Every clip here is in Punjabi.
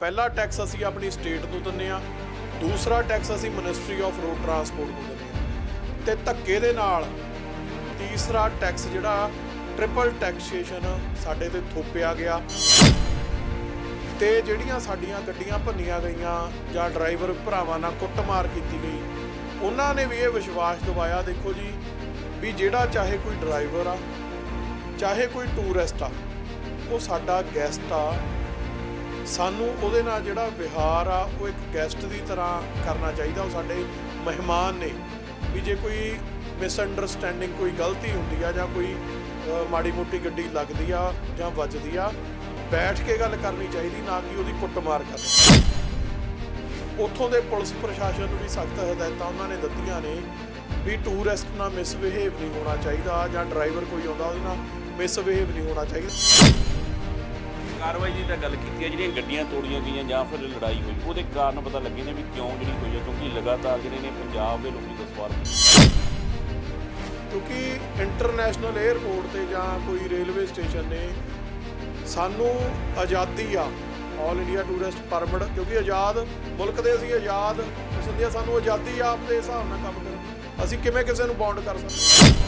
ਪਹਿਲਾ ਟੈਕਸ ਅਸੀਂ ਆਪਣੀ ਸਟੇਟ ਨੂੰ ਦਿੰਨੇ ਆ ਦੂਸਰਾ ਟੈਕਸ ਅਸੀਂ ਮਿਨਿਸਟਰੀ ਆਫ ਰੋਡ ਟਰਾਂਸਪੋਰਟ ਨੂੰ ਦਿੰਨੇ ਆ ਤੇ ਧੱਕੇ ਦੇ ਨਾਲ ਤੀਸਰਾ ਟੈਕਸ ਜਿਹੜਾ ਟ੍ਰਿਪਲ ਟੈਕਸੇਸ਼ਨ ਸਾਡੇ ਤੇ ਥੋਪਿਆ ਗਿਆ। ਤੇ ਜਿਹੜੀਆਂ ਸਾਡੀਆਂ ਗੱਡੀਆਂ ਭੰਨੀਆਂ ਗਈਆਂ ਜਾਂ ਡਰਾਈਵਰ ਭਰਾਵਾਂ ਨਾਲ ਕੁੱਟਮਾਰ ਕੀਤੀ ਗਈ, ਉਹਨਾਂ ਨੇ ਵੀ ਇਹ ਵਿਸ਼ਵਾਸ ਦਿਵਾਇਆ, ਦੇਖੋ ਜੀ, ਵੀ ਜਿਹੜਾ ਚਾਹੇ ਕੋਈ ਡਰਾਈਵਰ ਆ, ਚਾਹੇ ਕੋਈ ਟੂਰਿਸਟ ਆ, ਉਹ ਸਾਡਾ ਗੈਸਟ ਆ ਸਾਨੂੰ ਉਹਦੇ ਨਾਲ ਜਿਹੜਾ ਵਿਹਾਰ ਆ, ਉਹ ਇੱਕ ਗੈਸਟ ਦੀ ਤਰ੍ਹਾਂ ਕਰਨਾ ਚਾਹੀਦਾ, ਉਹ ਸਾਡੇ ਮਹਿਮਾਨ ਨੇ। ਵੀ ਜੇ ਕੋਈ ਮਿਸਅੰਡਰਸਟੈਂਡਿੰਗ ਕੋਈ ਗਲਤੀ ਹੁੰਦੀ ਆ ਜਾਂ ਕੋਈ ਮਾੜੀ ਮੋਟੀ ਗੱਡੀ ਲੱਗਦੀ ਆ ਜਾਂ ਵੱਜਦੀ ਆ, ਬੈਠ ਕੇ ਗੱਲ ਕਰਨੀ ਚਾਹੀਦੀ, ਨਾ ਕਿ ਉਹਦੀ ਕੁੱਟਮਾਰ ਕਰਨੀ। ਉੱਥੋਂ ਦੇ ਪੁਲਿਸ ਪ੍ਰਸ਼ਾਸਨ ਨੂੰ ਵੀ ਸਖਤ ਹਦਾਇਤਾਂ ਉਹਨਾਂ ਨੇ ਦਿੱਤੀਆਂ ਨੇ ਵੀ ਟੂਰਿਸਟ ਨਾਲ ਮਿਸਬਿਹੇਵ ਨਹੀਂ ਹੋਣਾ ਚਾਹੀਦਾ ਜਾਂ ਡਰਾਈਵਰ ਕੋਈ ਆਉਂਦਾ ਉਹਦੇ ਨਾਲ ਮਿਸਬਿਹੇਵ ਨਹੀਂ ਹੋਣਾ ਚਾਹੀਦਾ। ਕਾਰਵਾਈ ਦੀ ਤਾਂ ਗੱਲ ਕੀਤੀ ਹੈ, ਜਿਹੜੀਆਂ ਗੱਡੀਆਂ ਤੋੜੀਆਂ ਗਈਆਂ ਜਾਂ ਫਿਰ ਲੜਾਈ ਹੋਈ, ਉਹਦੇ ਕਾਰਨ ਪਤਾ ਲੱਗੇ ਨੇ ਵੀ ਕਿਉਂ ਜਿਹੜੀ ਹੋਈ ਹੈ, ਕਿਉਂਕਿ ਲਗਾਤਾਰ ਜਿਹੜੇ ਨੇ ਪੰਜਾਬ ਦੇ ਲੋਕੀ ਦਾ ਕਿਉਂਕਿ ਇੰਟਰਨੈਸ਼ਨਲ 에ਅਰਪੋਰਟ ਤੇ ਜਾਂ ਕੋਈ ਰੇਲਵੇ ਸਟੇਸ਼ਨ ਨੇ ਸਾਨੂੰ ਆਜ਼ਾਦੀ ਆ ਆਲ ਇੰਡੀਆ ਟੂਰਿਸਟ ਪਰਮਿਟ ਕਿਉਂਕਿ ਆਜ਼ਾਦ ਮੁਲਕ ਦੇ ਅਸੀਂ ਆਜ਼ਾਦ ਸੰਧਿਆ ਸਾਨੂੰ ਆਜ਼ਾਦੀ ਆਪ ਦੇ ਹਿਸਾਬ ਨਾਲ ਕੰਮ ਕਰਨ। ਅਸੀਂ ਕਿਵੇਂ ਕਿਸੇ ਨੂੰ ਬੌਂਡ ਕਰ ਸਕਦੇ?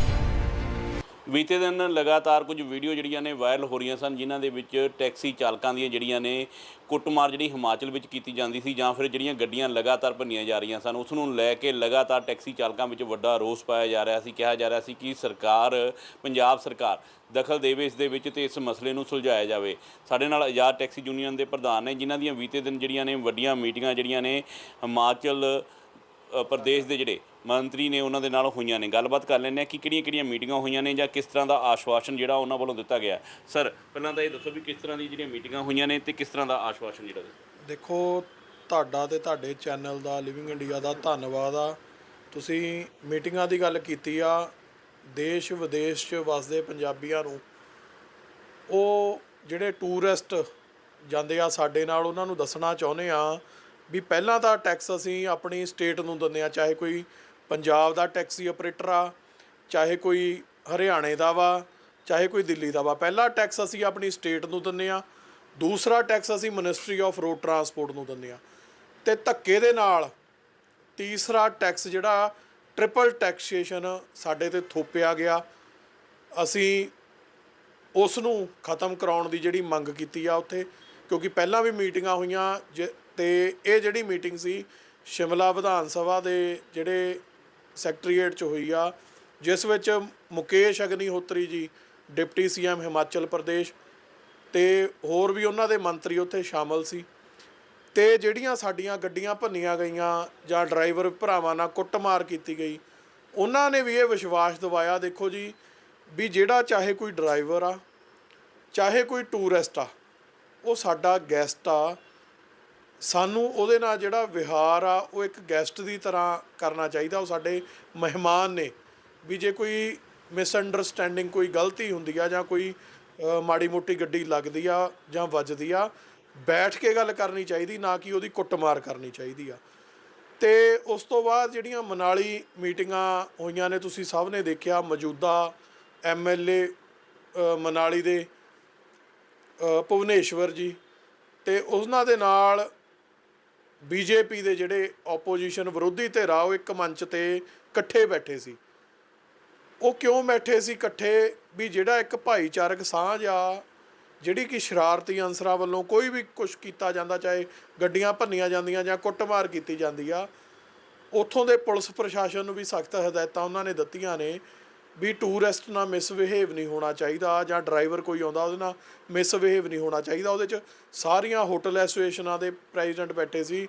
ਬੀਤੇ ਦਿਨ ਲਗਾਤਾਰ ਕੁਝ ਵੀਡੀਓ ਜਿਹੜੀਆਂ ਨੇ ਵਾਇਰਲ ਹੋ ਰਹੀਆਂ ਸਨ, ਜਿਨ੍ਹਾਂ ਦੇ ਵਿੱਚ ਟੈਕਸੀ ਚਾਲਕਾਂ ਦੀਆਂ ਜਿਹੜੀਆਂ ਨੇ ਕੁੱਟਮਾਰ ਜਿਹੜੀ ਹਿਮਾਚਲ ਵਿੱਚ ਕੀਤੀ ਜਾਂਦੀ ਸੀ ਜਾਂ ਫਿਰ ਜਿਹੜੀਆਂ ਗੱਡੀਆਂ ਲਗਾਤਾਰ ਭੰਨੀਆਂ ਜਾ ਰਹੀਆਂ ਸਨ, ਉਸ ਨੂੰ ਲੈ ਕੇ ਲਗਾਤਾਰ ਟੈਕਸੀ ਚਾਲਕਾਂ ਵਿੱਚ ਵੱਡਾ ਰੋਸ ਪਾਇਆ ਜਾ ਰਿਹਾ ਸੀ। ਕਿਹਾ ਜਾ ਰਿਹਾ ਸੀ ਕਿ ਸਰਕਾਰ, ਪੰਜਾਬ ਸਰਕਾਰ ਦਖਲ ਦੇਵੇ ਇਸ ਦੇ ਵਿੱਚ ਤੇ ਇਸ ਮਸਲੇ ਨੂੰ ਸੁਲਝਾਇਆ ਜਾਵੇ। ਸਾਡੇ ਨਾਲ ਆਜ਼ਾਦ ਟੈਕਸੀ ਯੂਨੀਅਨ ਦੇ ਪ੍ਰਧਾਨ ਨੇ, ਜਿਨ੍ਹਾਂ ਦੀਆਂ ਬੀਤੇ ਦਿਨ ਜਿਹੜੀਆਂ ਨੇ ਵੱਡੀਆਂ ਮੀਟਿੰਗਾਂ ਜਿਹੜੀਆਂ ਨੇ ਹਿਮਾਚਲ ਪ੍ਰਦੇਸ਼ ਦੇ ਜਿਹੜੇ ਮੰਤਰੀ ਨੇ ਉਹਨਾਂ ਦੇ ਨਾਲ ਹੋਈਆਂ ਨੇ। ਗੱਲਬਾਤ ਕਰ ਲੈਂਦੇ ਆ ਕਿ ਕਿਹੜੀਆਂ ਕਿਹੜੀਆਂ ਮੀਟਿੰਗਾਂ ਹੋਈਆਂ ਨੇ ਜਾਂ ਕਿਸ ਤਰ੍ਹਾਂ ਦਾ ਆਸ਼ਵਾਸਨ ਜਿਹੜਾ ਉਹਨਾਂ ਵੱਲੋਂ ਦਿੱਤਾ ਗਿਆ ਸਰ, ਪਹਿਲਾਂ ਤਾਂ ਇਹ ਦੱਸੋ ਵੀ ਕਿਸ ਤਰ੍ਹਾਂ ਦੀ ਜਿਹੜੀਆਂ ਮੀਟਿੰਗਾਂ ਹੋਈਆਂ ਨੇ ਤੇ ਕਿਸ ਤਰ੍ਹਾਂ ਦਾ ਆਸ਼ਵਾਸਨ ਜਿਹੜਾ ਦਿੱਤਾ? ਦੇਖੋ, ਤੁਹਾਡਾ ਤੇ ਤੁਹਾਡੇ ਚੈਨਲ ਦਾ ਲਿਵਿੰਗ ਇੰਡੀਆ ਦਾ ਧੰਨਵਾਦ ਆ। ਤੁਸੀਂ ਮੀਟਿੰਗਾਂ ਦੀ ਗੱਲ ਕੀਤੀ ਆ, ਦੇਸ਼ ਵਿਦੇਸ਼ 'ਚ ਵਸਦੇ ਪੰਜਾਬੀਆਂ ਨੂੰ। ਉਹ ਜਿਹੜੇ ਟੂਰਿਸਟ ਜਾਂਦੇ ਆ ਸਾਡੇ ਨਾਲ, ਉਹਨਾਂ ਨੂੰ ਦੱਸਣਾ ਚਾਹੁੰਦੇ ਆ ਵੀ ਪਹਿਲਾਂ ਤਾਂ ਟੈਕਸ ਅਸੀਂ ਆਪਣੀ ਸਟੇਟ ਨੂੰ ਦਿੰਦੇ ਆ, ਚਾਹੇ ਕੋਈ ਪੰਜਾਬ ਦਾ ਟੈਕਸੀ ਆਪਰੇਟਰ ਆ, ਚਾਹੇ ਕੋਈ ਹਰਿਆਣੇ ਦਾ ਵਾ, ਚਾਹੇ ਕੋਈ ਦਿੱਲੀ ਦਾ ਵਾ। ਪਹਿਲਾ ਟੈਕਸ ਅਸੀਂ ਆਪਣੀ ਸਟੇਟ ਨੂੰ ਦਿੰਦੇ ਆ, ਦੂਸਰਾ ਟੈਕਸ ਅਸੀਂ ਮਿਨਿਸਟਰੀ ਆਫ ਰੋਡ ਟਰਾਂਸਪੋਰਟ ਨੂੰ ਦਿੰਦੇ ਆ। ਤੇ ਧੱਕੇ ਦੇ ਨਾਲ ਤੀਸਰਾ ਟੈਕਸ ਜਿਹੜਾ ਟ੍ਰਿਪਲ ਟੈਕਸੇਸ਼ਨ ਸਾਡੇ ਤੇ ਥੋਪਿਆ ਗਿਆ। ਅਸੀਂ ਉਸ ਨੂੰ ਖਤਮ ਕਰਾਉਣ ਦੀ ਜਿਹੜੀ ਮੰਗ ਕੀਤੀ ਆ ਉੱਥੇ, ਕਿਉਂਕਿ ਪਹਿਲਾਂ ਵੀ ਮੀਟਿੰਗਾਂ ਹੋਈਆਂ, ਜ- ਤੇ ਇਹ ਜਿਹੜੀ ਮੀਟਿੰਗ ਸੀ, ਸ਼ਿਮਲਾ ਵਿਧਾਨ ਸਭਾ ਦੇ ਜਿਹੜੇ ਸੈਕਟਰੀਏਟ ਚ ਹੋਈ ਆ, ਜਿਸ ਵਿੱਚ ਮੁਕੇਸ਼ ਅਗਨੀਹੋਤਰੀ ਜੀ, ਡਿਪਟੀ ਸੀਐਮ ਹਿਮਾਚਲ ਪ੍ਰਦੇਸ਼ ਤੇ ਹੋਰ ਵੀ ਉਹਨਾਂ ਦੇ ਮੰਤਰੀ ਉੱਥੇ ਸ਼ਾਮਲ ਸੀ। ਤੇ ਜਿਹੜੀਆਂ ਸਾਡੀਆਂ ਗੱਡੀਆਂ ਭੰਨੀਆਂ ਗਈਆਂ ਜਾਂ ਡਰਾਈਵਰ ਭਰਾਵਾਂ ਨਾਲ ਕੁੱਟਮਾਰ ਕੀਤੀ ਗਈ, ਉਹਨਾਂ ਨੇ ਵੀ ਇਹ ਵਿਸ਼ਵਾਸ ਦਿਵਾਇਆ, ਦੇਖੋ ਜੀ, ਵੀ ਜਿਹੜਾ ਚਾਹੇ ਕੋਈ ਡਰਾਈਵਰ ਆ, ਚਾਹੇ ਕੋਈ ਟੂਰਿਸਟ ਆ, ਉਹ ਸਾਡਾ ਗੈਸਟ ਆ ਸਾਨੂੰ ਉਹਦੇ ਨਾਲ ਜਿਹੜਾ ਵਿਹਾਰ ਆ, ਉਹ ਇੱਕ ਗੈਸਟ ਦੀ ਤਰ੍ਹਾਂ ਕਰਨਾ ਚਾਹੀਦਾ, ਉਹ ਸਾਡੇ ਮਹਿਮਾਨ ਨੇ। ਵੀ ਜੇ ਕੋਈ ਮਿਸਅੰਡਰਸਟੈਂਡਿੰਗ ਕੋਈ ਗਲਤੀ ਹੁੰਦੀ ਆ ਜਾਂ ਕੋਈ ਮਾੜੀ ਮੋਟੀ ਗੱਡੀ ਲੱਗਦੀ ਆ ਜਾਂ ਵੱਜਦੀ ਆ, ਬੈਠ ਕੇ ਗੱਲ ਕਰਨੀ ਚਾਹੀਦੀ, ਨਾ ਕਿ ਉਹਦੀ ਕੁੱਟਮਾਰ ਕਰਨੀ ਚਾਹੀਦੀ ਆ। ਤੇ ਉਸ ਤੋਂ ਬਾਅਦ ਜਿਹੜੀਆਂ ਮਨਾਲੀ ਮੀਟਿੰਗਾਂ ਹੋਈਆਂ ਨੇ, ਤੁਸੀਂ ਸਭ ਨੇ ਦੇਖਿਆ, ਮੌਜੂਦਾ ਐਮਐਲਏ ਮਨਾਲੀ ਦੇ ਭੁਵਨੇਸ਼ਵਰ ਜੀ। ਤੇ ਉਹਨਾਂ ਦੇ ਨਾਲ ਬੀਜੇਪੀ ਦੇ ਜਿਹੜੇ ਆਪੋਜੀਸ਼ਨ ਵਿਰੋਧੀ ਧਿਰ ਆ, ਉਹ ਇੱਕ ਮੰਚ ਤੇ ਇਕੱਠੇ ਬੈਠੇ ਸੀ। ਉਹ ਕਿਉਂ ਬੈਠੇ ਸੀ ਇਕੱਠੇ? ਵੀ ਜਿਹੜਾ ਇੱਕ ਭਾਈਚਾਰਕ ਸਾਂਝ ਆ, ਜਿਹੜੀ ਕਿ ਸ਼ਰਾਰਤੀ ਅਨਸਰਾਂ ਵੱਲੋਂ ਕੋਈ ਵੀ ਕੁਝ ਕੀਤਾ ਜਾਂਦਾ, ਚਾਹੇ ਗੱਡੀਆਂ ਭੰਨੀਆਂ ਜਾਂਦੀਆਂ ਜਾਂ ਕੁੱਟਮਾਰ ਕੀਤੀ ਜਾਂਦੀ ਆ, ਉੱਥੋਂ ਦੇ ਪੁਲਿਸ ਪ੍ਰਸ਼ਾਸਨ ਨੂੰ ਵੀ ਸਖਤ ਹਦਾਇਤਾਂ ਉਹਨਾਂ ਨੇ ਦਿੱਤੀਆਂ ਨੇ ਵੀ ਟੂਰਿਸਟ ਨਾਲ ਮਿਸਬਿਹੇਵ ਨਹੀਂ ਹੋਣਾ ਚਾਹੀਦਾ ਜਾਂ ਡਰਾਈਵਰ ਕੋਈ ਆਉਂਦਾ ਉਹਦੇ ਨਾਲ ਮਿਸਬਿਹੇਵ ਨਹੀਂ ਹੋਣਾ ਚਾਹੀਦਾ, ਉਹਦੇ 'ਚ ਸਾਰੀਆਂ ਹੋਟਲ ਐਸੋਸੀਏਸ਼ਨਾਂ ਦੇ ਪ੍ਰੈਜ਼ੀਡੈਂਟ ਬੈਠੇ ਸੀ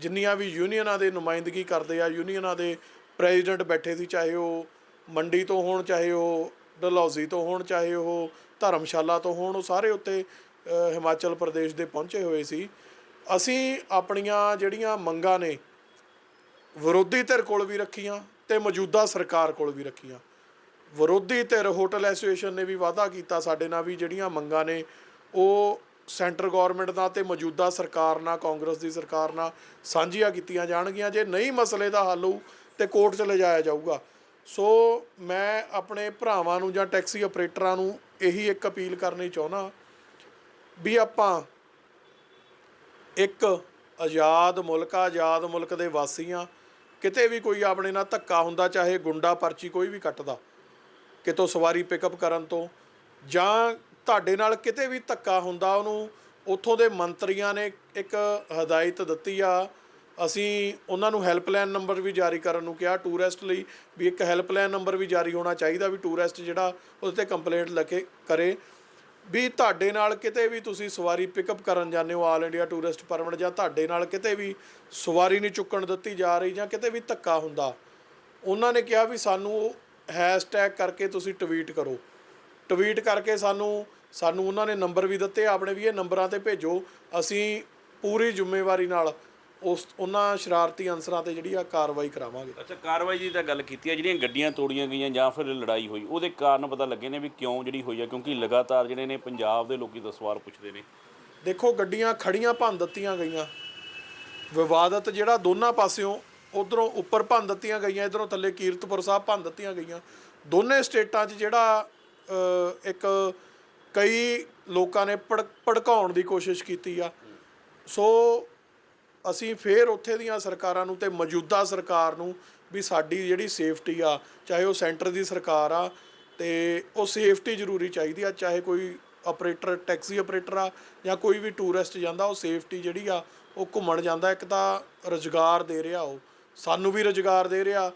ਜਿੰਨੀਆਂ ਵੀ ਯੂਨੀਅਨਾਂ ਦੇ ਨੁਮਾਇੰਦਗੀ ਕਰਦੇ ਆ ਯੂਨੀਅਨਾਂ ਦੇ ਪ੍ਰੈਜ਼ੀਡੈਂਟ ਬੈਠੇ ਸੀ, ਚਾਹੇ ਉਹ ਮੰਡੀ ਤੋਂ ਹੋਣ, ਚਾਹੇ ਉਹ ਡਲਹੌਜ਼ੀ ਤੋਂ ਹੋਣ, ਚਾਹੇ ਉਹ ਧਰਮਸ਼ਾਲਾ ਤੋਂ ਹੋਣ, ਉਹ ਸਾਰੇ ਉੱਤੇ ਹਿਮਾਚਲ ਪ੍ਰਦੇਸ਼ ਦੇ ਪਹੁੰਚੇ ਹੋਏ ਸੀ। ਅਸੀਂ ਆਪਣੀਆਂ ਜਿਹੜੀਆਂ ਮੰਗਾਂ ਨੇ ਵਿਰੋਧੀ ਧਿਰ ਕੋਲ ਵੀ ਰੱਖੀਆਂ ਤੇ ਮੌਜੂਦਾ ਸਰਕਾਰ ਕੋਲ ਵੀ ਰੱਖੀਆਂ। ਵਿਰੋਧੀ ਧਿਰ ਹੋਟਲ ਐਸੋਸੀਏਸ਼ਨ ਨੇ ਵੀ ਵਾਅਦਾ ਕੀਤਾ ਸਾਡੇ ਨਾਲ ਵੀ ਜਿਹੜੀਆਂ ਮੰਗਾਂ ਨੇ, ਉਹ ਸੈਂਟਰ ਗਵਰਨਮੈਂਟ ਨਾਲ ਤੇ ਮੌਜੂਦਾ ਸਰਕਾਰ ਨਾਲ, ਕਾਂਗਰਸ ਦੀ ਸਰਕਾਰ ਨਾਲ ਸਾਂਝੀਆਂ ਕੀਤੀਆਂ ਜਾਣਗੀਆਂ। ਜੇ ਨਹੀਂ ਮਸਲੇ ਦਾ ਹੱਲ ਹੋਊ ਤੇ ਕੋਰਟ 'ਚ ਲਿਜਾਇਆ ਜਾਊਗਾ। ਸੋ ਮੈਂ ਆਪਣੇ ਭਰਾਵਾਂ ਨੂੰ ਜਾਂ ਟੈਕਸੀ ਆਪਰੇਟਰਾਂ ਨੂੰ ਇਹੀ ਇੱਕ ਅਪੀਲ ਕਰਨੀ ਚਾਹੁੰਦਾ ਵੀ ਆਪਾਂ ਇੱਕ ਆਜ਼ਾਦ ਮੁਲਕ ਆਜ਼ਾਦ ਮੁਲਕ ਦੇ ਵਾਸੀ ਆ ਕਿਤੇ ਵੀ ਕੋਈ ਆਪਣੇ ਨਾਲ ਧੱਕਾ ਹੁੰਦਾ, ਚਾਹੇ ਗੁੰਡਾ ਪਰਚੀ ਕੋਈ ਵੀ ਕੱਟਦਾ, ਕਿਤੋਂ ਸਵਾਰੀ ਪਿਕਅਪ ਕਰਨ ਤੋਂ, ਜਾਂ ਤੁਹਾਡੇ ਨਾਲ ਕਿਤੇ ਵੀ ਧੱਕਾ ਹੁੰਦਾ, ਉਹਨੂੰ ਉੱਥੋਂ ਦੇ ਮੰਤਰੀਆਂ ਨੇ ਇੱਕ ਹਦਾਇਤ ਦਿੱਤੀ ਆ, ਅਸੀਂ ਉਹਨਾਂ ਨੂੰ ਹੈਲਪਲਾਈਨ ਨੰਬਰ ਵੀ ਜਾਰੀ ਕਰਨ ਨੂੰ ਕਿਹਾ ਟੂਰਿਸਟ ਲਈ ਵੀ ਇੱਕ ਹੈਲਪਲਾਈਨ ਨੰਬਰ ਵੀ ਜਾਰੀ ਹੋਣਾ ਚਾਹੀਦਾ, ਵੀ ਟੂਰਿਸਟ ਜਿਹੜਾ ਉਹਦੇ ਤੇ ਕੰਪਲੇਂਟ ਲਿਖੇ, ਕਰੇ। ਵੀ ਤੁਹਾਡੇ ਨਾਲ ਕਿਤੇ ਵੀ ਤੁਸੀਂ ਸਵਾਰੀ ਪਿਕਅਪ ਕਰਨ ਜਾਂਦੇ ਹੋ ਆਲ ਇੰਡੀਆ ਟੂਰਿਸਟ ਪਰਮਿਟ ਜਾਂ ਤੁਹਾਡੇ ਨਾਲ ਕਿਤੇ ਵੀ ਸਵਾਰੀ ਨਹੀਂ ਚੁੱਕਣ ਦਿੱਤੀ ਜਾ ਰਹੀ ਜਾਂ ਕਿਤੇ ਵੀ ਧੱਕਾ ਹੁੰਦਾ, ਉਹਨਾਂ ਨੇ ਕਿਹਾ ਵੀ ਸਾਨੂੰ ਹੈਸ਼ਟੈਗ ਕਰਕੇ ਤੁਸੀਂ ਟਵੀਟ ਕਰੋ। ਟਵੀਟ ਕਰਕੇ ਸਾਨੂੰ ਸਾਨੂੰ ਉਹਨਾਂ ਨੇ ਨੰਬਰ ਵੀ ਦਿੱਤੇ, ਆਪਣੇ ਵੀ ਇਹ ਨੰਬਰਾਂ ਤੇ ਭੇਜੋ, ਅਸੀਂ ਪੂਰੀ ਜ਼ਿੰਮੇਵਾਰੀ ਨਾਲ ਉਸ ਉਹਨਾਂ ਸ਼ਰਾਰਤੀ ਅਨਸਰਾਂ ਤੇ ਜਿਹੜੀ ਆ ਕਾਰਵਾਈ ਕਰਾਵਾਂਗੇ। ਅੱਛਾ ਕਾਰਵਾਈ ਦੀ ਤਾਂ ਗੱਲ ਕੀਤੀ ਹੈ ਜਿਹੜੀਆਂ ਗੱਡੀਆਂ ਤੋੜੀਆਂ ਗਈਆਂ ਜਾਂ ਫਿਰ ਲੜਾਈ ਹੋਈ ਉਹਦੇ ਕਾਰਨ ਪਤਾ ਲੱਗੇ ਨੇ ਵੀ ਕਿਉਂ ਜਿਹੜੀ ਹੋਈ ਹੈ ਕਿਉਂਕਿ ਲਗਾਤਾਰ ਜਿਹੜੇ ਨੇ ਪੰਜਾਬ ਦੇ ਲੋਕੀ ਸਵਾਲ ਪੁੱਛਦੇ ਨੇ। ਦੇਖੋ ਗੱਡੀਆਂ ਖੜੀਆਂ ਭੰਨ ਦਿੱਤੀਆਂ ਗਈਆਂ। ਵਿਵਾਦਤ ਜਿਹੜਾ ਦੋਨਾਂ ਪਾਸਿਓਂ ਉਧਰੋਂ ਉੱਪਰ ਭੰਨ ਦਿੱਤੀਆਂ ਗਈਆਂ ਇਧਰੋਂ ਥੱਲੇ ਕੀਰਤਪੁਰ ਸਾਹਿਬ ਭੰਨ ਦਿੱਤੀਆਂ ਗਈਆਂ। ਦੋਨੇ ਸਟੇਟਾਂ 'ਚ ਜਿਹੜਾ ਇੱਕ ਕਈ ਲੋਕਾਂ ਨੇ ਭੜ ਭੜਕਾਉਣ ਦੀ ਕੋਸ਼ਿਸ਼ ਕੀਤੀ ਆ। ਸੋ ਅਸੀਂ ਫੇਰ ਉੱਥੇ ਦੀਆਂ ਸਰਕਾਰਾਂ ਨੂੰ ਤੇ ਮੌਜੂਦਾ ਸਰਕਾਰ ਨੂੰ ਵੀ ਸਾਡੀ ਜਿਹੜੀ ਸੇਫਟੀ ਆ, ਚਾਹੇ ਉਹ ਸੈਂਟਰ ਦੀ ਸਰਕਾਰ ਆ, ਤੇ ਉਹ ਸੇਫਟੀ ਜ਼ਰੂਰੀ ਚਾਹੀਦੀ ਆ, ਚਾਹੇ ਕੋਈ ਆਪਰੇਟਰ, ਟੈਕਸੀ ਆਪਰੇਟਰ ਆ ਜਾਂ ਕੋਈ ਵੀ ਟੂਰਿਸਟ ਜਾਂਦਾ, ਉਹ ਸੇਫਟੀ ਜਿਹੜੀ ਆ, ਉਹ ਘੁੰਮਣ ਜਾਂਦਾ, ਇੱਕ ਤਾਂ ਰੁਜ਼ਗਾਰ ਦੇ ਰਿਹਾ ਉਹ, ਸਾਨੂੰ ਵੀ ਰੁਜ਼ਗਾਰ ਦੇ ਰਿਹਾ,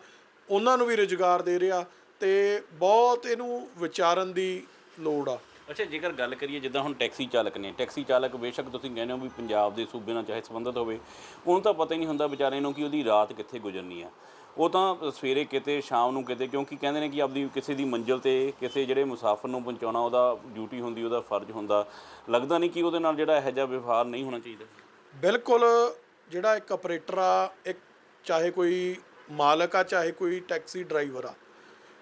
ਉਹਨਾਂ ਨੂੰ ਵੀ ਰੁਜ਼ਗਾਰ ਦੇ ਰਿਹਾ ਤੇ ਬਹੁਤ ਇਹਨੂੰ ਵਿਚਾਰਨ ਦੀ ਲੋੜ ਆ। ਅੱਛਾ, ਜੇਕਰ ਗੱਲ ਕਰੀਏ ਜਿੱਦਾਂ ਹੁਣ ਟੈਕਸੀ ਚਾਲਕ ਨੇ, ਟੈਕਸੀ ਚਾਲਕ ਬੇਸ਼ੱਕ ਤੁਸੀਂ ਕਹਿੰਦੇ ਹੋ ਵੀ ਪੰਜਾਬ ਦੇ ਸੂਬੇ ਨਾਲ ਚਾਹੇ ਸੰਬੰਧਿਤ ਹੋਵੇ, ਉਹਨੂੰ ਤਾਂ ਪਤਾ ਹੀ ਨਹੀਂ ਹੁੰਦਾ ਵਿਚਾਰੇ ਨੂੰ ਕਿ ਉਹਦੀ ਰਾਤ ਕਿੱਥੇ ਗੁਜ਼ਰਨੀ ਆ। ਉਹ ਤਾਂ ਸਵੇਰੇ ਕਿਤੇ, ਸ਼ਾਮ ਨੂੰ ਕਿਤੇ, ਕਿਉਂਕਿ ਕਹਿੰਦੇ ਨੇ ਕਿ ਆਪਦੀ ਕਿਸੇ ਦੀ ਮੰਜ਼ਿਲ ਤੇ ਕਿਸੇ ਜਿਹੜੇ ਮੁਸਾਫਰ ਨੂੰ ਪਹੁੰਚਾਉਣਾ, ਉਹਦਾ ਡਿਊਟੀ ਹੁੰਦੀ, ਉਹਦਾ ਫਰਜ਼ ਹੁੰਦਾ। ਲੱਗਦਾ ਨਹੀਂ ਕਿ ਉਹਦੇ ਨਾਲ ਜਿਹੜਾ ਇਹੋ ਜਿਹਾ ਵਿਵਹਾਰ ਨਹੀਂ ਹੋਣਾ ਚਾਹੀਦਾ। ਬਿਲਕੁਲ, ਜਿਹੜਾ ਇੱਕ ਆਪਰੇਟਰ ਆ, ਇੱਕ ਚਾਹੇ ਕੋਈ ਮਾਲਕ ਆ, ਚਾਹੇ ਕੋਈ ਟੈਕਸੀ ਡਰਾਈਵਰ ਆ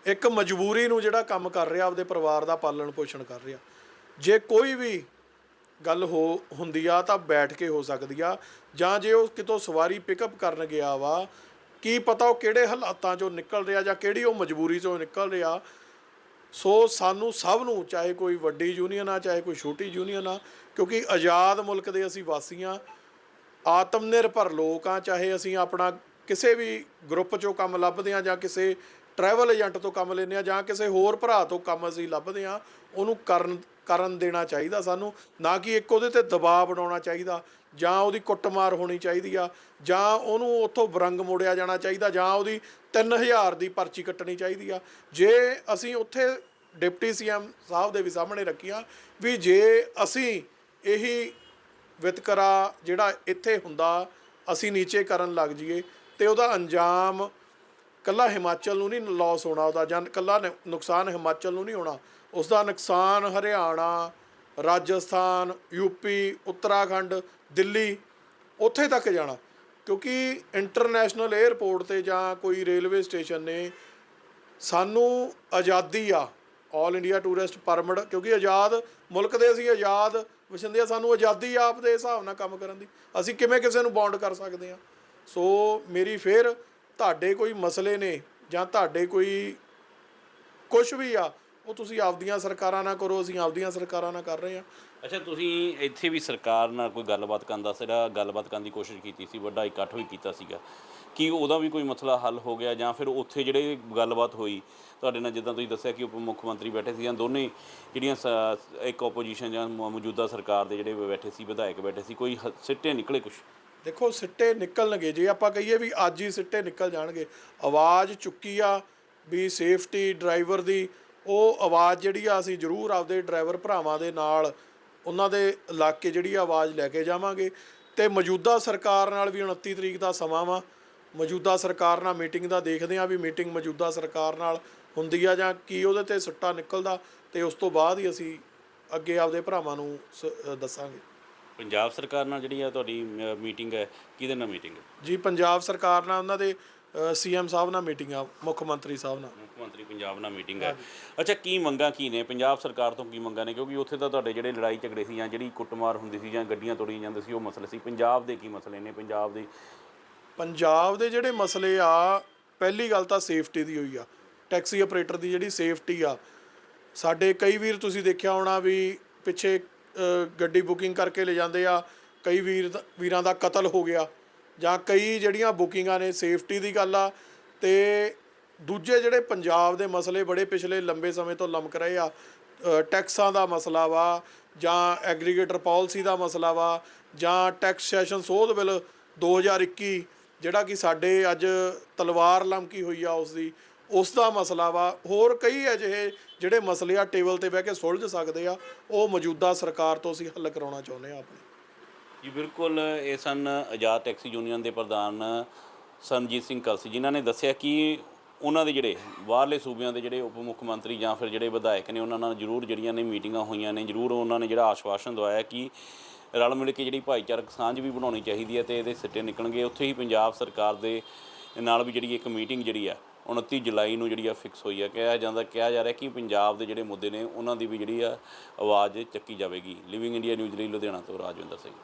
ਇੱਕ ਮਜਬੂਰੀ ਨੂੰ ਜਿਹੜਾ ਕੰਮ ਕਰ ਰਿਹਾ, ਆਪਦੇ ਪਰਿਵਾਰ ਦਾ ਪਾਲਣ ਪੋਸ਼ਣ ਕਰ ਰਿਹਾ। ਜੇ ਕੋਈ ਵੀ ਗੱਲ ਹੋ, ਹੁੰਦੀ ਆ ਤਾਂ ਬੈਠ ਕੇ ਹੋ ਸਕਦੀ ਆ। ਜਾਂ ਜੇ ਉਹ ਕਿਤੋਂ ਸਵਾਰੀ ਪਿਕਅਪ ਕਰਨ ਗਿਆ ਵਾ, ਕੀ ਪਤਾ ਉਹ ਕਿਹੜੇ ਹਾਲਾਤਾਂ ਚੋਂ ਨਿਕਲ ਰਿਹਾ ਜਾਂ ਕਿਹੜੀ ਉਹ ਮਜਬੂਰੀ ਚੋਂ ਨਿਕਲ ਰਿਹਾ। ਸੋ ਸਾਨੂੰ ਸਭ ਨੂੰ, ਚਾਹੇ ਕੋਈ ਵੱਡੀ ਯੂਨੀਅਨ ਆ, ਚਾਹੇ ਕੋਈ ਛੋਟੀ ਯੂਨੀਅਨ ਆ, ਕਿਉਂਕਿ ਆਜ਼ਾਦ ਮੁਲਕ ਦੇ ਅਸੀਂ ਵਾਸੀ ਆ ਆਤਮ ਨਿਰਭਰ ਲੋਕ ਆ, ਚਾਹੇ ਅਸੀਂ ਆਪਣਾ ਕਿਸੇ ਵੀ ਗਰੁੱਪ ਚੋਂ ਕੰਮ ਲੱਭਦੇ ਆ ਜਾਂ ਕਿਸੇ ਟਰੈਵਲ ਏਜੰਟ ਤੋਂ ਕੰਮ ਲੈਂਦੇ ਆ ਜਾਂ ਕਿਸੇ ਹੋਰ ਭਰਾ ਤੋਂ ਕੰਮ ਅਸੀਂ ਲੱਭਦੇ ਆ ਉਹਨੂੰ ਕਰਨ ਕਰਨ ਦੇਣਾ ਚਾਹੀਦਾ ਸਾਨੂੰ, ਨਾ ਕਿ ਇੱਕ ਉਹਦੇ ਤੇ ਦਬਾਅ ਬਣਾਉਣਾ ਚਾਹੀਦਾ, ਜਾਂ ਉਹਦੀ ਕੁੱਟਮਾਰ ਹੋਣੀ ਚਾਹੀਦੀ ਆ, ਜਾਂ ਉਹਨੂੰ ਉੱਥੋਂ ਬਰੰਗ ਮੋੜਿਆ ਜਾਣਾ ਚਾਹੀਦਾ, ਜਾਂ ਉਹਦੀ 3000 ਦੀ ਪਰਚੀ ਕੱਟਣੀ ਚਾਹੀਦੀ ਆ। ਜੇ ਅਸੀਂ ਉੱਥੇ ਡਿਪਟੀ ਸੀਐਮ ਸਾਹਿਬ ਦੇ ਵੀ ਸਾਹਮਣੇ ਰੱਖੀਆਂ ਵੀ ਜੇ ਅਸੀਂ ਇਹੀ ਵਿਤਕਰਾ ਜਿਹੜਾ ਇੱਥੇ ਹੁੰਦਾ, ਅਸੀਂ ਨੀਚੇ ਕਰਨ ਲੱਗ ਜਾਈਏ ਤੇ ਉਹਦਾ ਅੰਜਾਮ ਕੱਲਾ ਹਿਮਾਚਲ ਨੂੰ ਨਹੀਂ ਲਾਸ ਹੋਣਾ ਉਹਦਾ, ਜਾਂ ਕੱਲਾ ਨ- ਨੁਕਸਾਨ ਹਿਮਾਚਲ ਨੂੰ ਨਹੀਂ ਹੋਣਾ। ਉਸ ਦਾ ਨੁਕਸਾਨ ਹਰਿਆਣਾ, ਰਾਜਸਥਾਨ ਯੂਪੀ ਉੱਤਰਾਖੰਡ, ਦਿੱਲੀ, ਉੱਥੇ ਤੱਕ ਜਾਣਾ। ਕਿਉਂਕਿ ਇੰਟਰਨੈਸ਼ਨਲ 에ਅਰਪੋਰਟ ਤੇ ਜਾਂ ਕੋਈ ਰੇਲਵੇ ਸਟੇਸ਼ਨ ਨੇ ਸਾਨੂੰ ਆਜ਼ਾਦੀ ਆ 올 ਇੰਡੀਆ ਟੂਰਿਸਟ ਪਰਮਿਟ ਕਿਉਂਕਿ ਆਜ਼ਾਦ ਮੁਲਕ ਦੇ ਅਸੀਂ ਆਜ਼ਾਦ ਵਸਿੰਦੇ ਆ ਸਾਨੂੰ ਆਜ਼ਾਦੀ ਆਪ ਦੇ ਹਿਸਾਬ ਨਾਲ ਕੰਮ ਕਰਨ ਦੀ। ਅਸੀਂ ਕਿਵੇਂ ਕਿਸੇ ਨੂੰ ਬੌਂਡ ਕਰ ਸਕਦੇ ਆ ਸੋ ਮੇਰੀ ਫੇਰ ਤੁਹਾਡੇ ਕੋਈ ਮਸਲੇ ਨੇ ਜਾਂ ਤੁਹਾਡੇ ਕੋਈ ਕੁਝ ਵੀ ਆ, ਉਹ ਤੁਸੀਂ ਆਪਦੀਆਂ ਸਰਕਾਰਾਂ ਨਾਲ ਕਰੋ, ਅਸੀਂ ਆਪਦੀਆਂ ਸਰਕਾਰਾਂ ਨਾਲ ਕਰ ਰਹੇ ਆ ਅੱਛਾ, ਤੁਸੀਂ ਇੱਥੇ ਵੀ ਸਰਕਾਰ ਨਾਲ ਕੋਈ ਗੱਲਬਾਤ ਕਰਨ ਦਾ ਸੀਗਾ ਗੱਲਬਾਤ ਕਰਨ ਦੀ ਕੋਸ਼ਿਸ਼ ਕੀਤੀ ਸੀ, ਵੱਡਾ ਇਕੱਠ ਵੀ ਕੀਤਾ ਸੀਗਾ। ਕਿ ਉਹਦਾ ਵੀ ਕੋਈ ਮਸਲਾ ਹੱਲ ਹੋ ਗਿਆ ਜਾਂ ਫਿਰ ਉੱਥੇ ਜਿਹੜੇ ਗੱਲਬਾਤ ਹੋਈ, ਤੁਹਾਡੇ ਨਾਲ ਜਿੱਦਾਂ ਤੁਸੀਂ ਦੱਸਿਆ ਕਿ ਉਪ ਮੁੱਖ ਮੰਤਰੀ ਬੈਠੇ ਸੀ ਜਾਂ ਦੋਨੇ ਜਿਹੜੀਆਂ ਸ- ਇੱਕ ਆਪੋਜੀਸ਼ਨ ਜਾਂ ਮੌਜੂਦਾ ਸਰਕਾਰ ਦੇ ਜਿਹੜੇ ਬੈਠੇ ਸੀ, ਵਿਧਾਇਕ ਬੈਠੇ ਸੀ, ਕੋਈ ਹ- ਸਿੱਟੇ ਨਿਕਲੇ ਕੁਝ ਦੇਖੋ ਸਿੱਟੇ ਨਿਕਲਣਗੇ, ਜੇ ਆਪਾਂ ਕਹੀਏ ਵੀ ਅੱਜ ਹੀ ਸਿੱਟੇ ਨਿਕਲ ਜਾਣਗੇ, ਆਵਾਜ਼ ਚੁੱਕੀ ਆ ਵੀ ਸੇਫਟੀ ਡਰਾਈਵਰ ਦੀ, ਉਹ ਆਵਾਜ਼ ਜਿਹੜੀ ਆ ਅਸੀਂ ਜ਼ਰੂਰ ਆਪਦੇ ਡਰਾਈਵਰ ਭਰਾਵਾਂ ਦੇ ਨਾਲ ਉਹਨਾਂ ਦੇ ਇਲਾਕੇ ਜਿਹੜੀ ਆ ਆਵਾਜ਼ ਲੈ ਕੇ ਜਾਵਾਂਗੇ। ਤੇ ਮੌਜੂਦਾ ਸਰਕਾਰ ਨਾਲ ਵੀ 29 ਤਰੀਕ ਦਾ ਸਮਾਂ ਵਾ, ਮੌਜੂਦਾ ਸਰਕਾਰ ਨਾਲ ਮੀਟਿੰਗ ਦਾ ਦੇਖਦੇ ਆ ਵੀ ਮੀਟਿੰਗ ਮੌਜੂਦਾ ਸਰਕਾਰ ਨਾਲ ਹੁੰਦੀ ਆ ਜਾਂ ਕੀ ਉਹਦੇ ਤੇ ਸੁੱਟਾ ਨਿਕਲਦਾ, ਤੇ ਉਸ ਤੋਂ ਬਾਅਦ ਹੀ ਅਸੀਂ ਅੱਗੇ ਆਪਦੇ ਭਰਾਵਾਂ ਨੂੰ ਸ- ਦੱਸਾਂਗੇ। ਪੰਜਾਬ ਸਰਕਾਰ ਨਾਲ ਜਿਹੜੀ ਆ ਤੁਹਾਡੀ ਮੀਟਿੰਗ ਹੈ ਕਿਹਦੇ ਨਾਲ ਮੀਟਿੰਗ ਹੈ? ਜੀ ਪੰਜਾਬ ਸਰਕਾਰ ਨਾਲ ਉਹਨਾਂ ਦੇ ਸੀਐਮ ਸਾਹਿਬ ਨਾਲ ਮੀਟਿੰਗ ਆ ਮੁੱਖ ਮੰਤਰੀ ਸਾਹਿਬ ਨਾਲ। ਮੁੱਖ ਮੰਤਰੀ ਪੰਜਾਬ ਨਾਲ ਮੀਟਿੰਗ ਹੈ। ਅੱਛਾ ਕੀ ਮੰਗਾਂ ਕੀ ਨੇ? ਪੰਜਾਬ ਸਰਕਾਰ ਤੋਂ ਕੀ ਮੰਗਾਂ ਨੇ? ਕਿਉਂਕਿ ਉੱਥੇ ਤਾਂ ਤੁਹਾਡੇ ਜਿਹੜੇ ਲੜਾਈ ਝਗੜੇ ਸੀ ਜਾਂ ਜਿਹੜੀ ਕੁੱਟਮਾਰ ਹੁੰਦੀ ਸੀ ਜਾਂ ਗੱਡੀਆਂ ਤੋੜੀਆਂ ਜਾਂਦੀਆਂ ਸੀ ਉਹ ਮਸਲੇ ਸੀ। ਪੰਜਾਬ ਦੇ ਕੀ ਮਸਲੇ ਨੇ? ਪੰਜਾਬ ਦੇ ਪੰਜਾਬ ਦੇ ਜਿਹੜੇ ਮਸਲੇ ਆ ਪਹਿਲੀ ਗੱਲ ਤਾਂ ਸੇਫਟੀ ਦੀ ਹੋਈ ਆ। ਟੈਕਸੀ ਆਪਰੇਟਰ ਦੀ ਜਿਹੜੀ ਸੇਫਟੀ ਆ ਸਾਡੇ ਕਈ ਵੀਰ ਤੁਸੀਂ ਦੇਖਿਆ ਹੋਣਾ ਵੀ ਪਿੱਛੇ ਗੱਡੀ ਬੁਕਿੰਗ ਕਰਕੇ ਲੈ ਜਾਂਦੇ ਆ। ਕਈ ਵੀਰ ਵੀਰਾਂ ਦਾ ਕਤਲ ਹੋ ਗਿਆ। ਜਾਂ ਕਈ ਜਿਹੜੀਆਂ ਬੁਕਿੰਗਾਂ ਨੇ, ਸੇਫਟੀ ਦੀ ਗੱਲ ਆ। ਤੇ ਦੂਜੇ ਜਿਹੜੇ ਪੰਜਾਬ ਦੇ ਮਸਲੇ ਬੜੇ ਪਿਛਲੇ ਲੰਬੇ ਸਮੇਂ ਤੋਂ ਲਮਕ ਰਹੇ ਆ। ਟੈਕਸਾਂ ਦਾ ਮਸਲਾ ਵਾ, ਜਾਂ ਐਗਰੀਗੇਟਰ ਪਾਲਿਸੀ ਦਾ ਮਸਲਾ ਵਾ, ਜਾਂ ਟੈਕਸ ਸੈਸ਼ਨ ਸੋਧ ਬਿੱਲ 2021 ਜਿਹੜਾ ਕਿ ਸਾਡੇ ਅੱਜ ਤਲਵਾਰ ਲਮਕੀ ਹੋਈ ਆ ਉਸ ਦੀ ਉਸ ਦਾ ਮਸਲਾ ਵਾ। ਹੋਰ ਕਈ ਅਜਿਹੇ ਜਿਹੜੇ ਮਸਲੇ ਆ, ਟੇਬਲ ਤੇ ਬਹਿ ਕੇ ਸੁਲਝ ਸਕਦੇ ਆ। ਉਹ ਮੌਜੂਦਾ ਸਰਕਾਰ ਤੋਂ ਅਸੀਂ ਹੱਲ ਕਰਾਉਣਾ ਚਾਹੁੰਦੇ ਆ ਆਪਣੇ। ਜੀ, ਬਿਲਕੁਲ। ਇਹ ਸਨ ਆਜ਼ਾਦ ਟੈਕਸੀ ਯੂਨੀਅਨ ਦੇ ਪ੍ਰਧਾਨ ਸੰਜੀਤ ਸਿੰਘ ਕਲਸੀ, ਜਿਨ੍ਹਾਂ ਨੇ ਦੱਸਿਆ ਕਿ ਉਹਨਾਂ ਦੇ ਜਿਹੜੇ ਬਾਹਰਲੇ ਸੂਬਿਆਂ ਦੇ ਜਿਹੜੇ ਉਪ ਮੁੱਖ ਮੰਤਰੀ ਜਾਂ ਫਿਰ ਜਿਹੜੇ ਵਿਧਾਇਕ ਨੇ, ਉਹਨਾਂ ਨਾਲ ਜ਼ਰੂਰ ਜਿਹੜੀਆਂ ਨੇ ਮੀਟਿੰਗਾਂ ਹੋਈਆਂ ਨੇ। ਜ਼ਰੂਰ ਉਹਨਾਂ ਨੇ ਜਿਹੜਾ ਆਸ਼ਵਾਸਨ ਦਵਾਇਆ ਕਿ ਰਲ ਮਿਲ ਕੇ ਜਿਹੜੀ ਭਾਈਚਾਰਕ ਸਾਂਝ ਵੀ ਬਣਾਉਣੀ ਚਾਹੀਦੀ ਹੈ ਤੇ ਇਹਦੇ ਸਿੱਟੇ ਨਿਕਲਣਗੇ। ਉੱਥੇ ਹੀ ਪੰਜਾਬ ਸਰਕਾਰ ਦੇ ਨਾਲ ਵੀ ਜਿਹੜੀ ਇੱਕ ਮੀਟਿੰਗ ਜਿਹੜੀ ਆ 29 ਜੁਲਾਈ ਨੂੰ ਜਿਹੜੀ ਆ ਫਿਕਸ ਹੋਈ ਆ। ਕਿਹਾ ਜਾਂਦਾ, ਕਿਹਾ ਜਾ ਰਿਹਾ ਕਿ ਪੰਜਾਬ ਦੇ ਜਿਹੜੇ ਮੁੱਦੇ ਨੇ, ਉਹਨਾਂ ਦੀ ਵੀ ਜਿਹੜੀ ਆ ਆਵਾਜ਼ ਚੱਕੀ ਜਾਵੇਗੀ। ਲਿਵਿੰਗ ਇੰਡੀਆ ਨਿਊਜ਼ ਲਈ ਲੁਧਿਆਣਾ ਤੋਂ ਰਾਜਵਿੰਦਰ ਸਿੰਘ।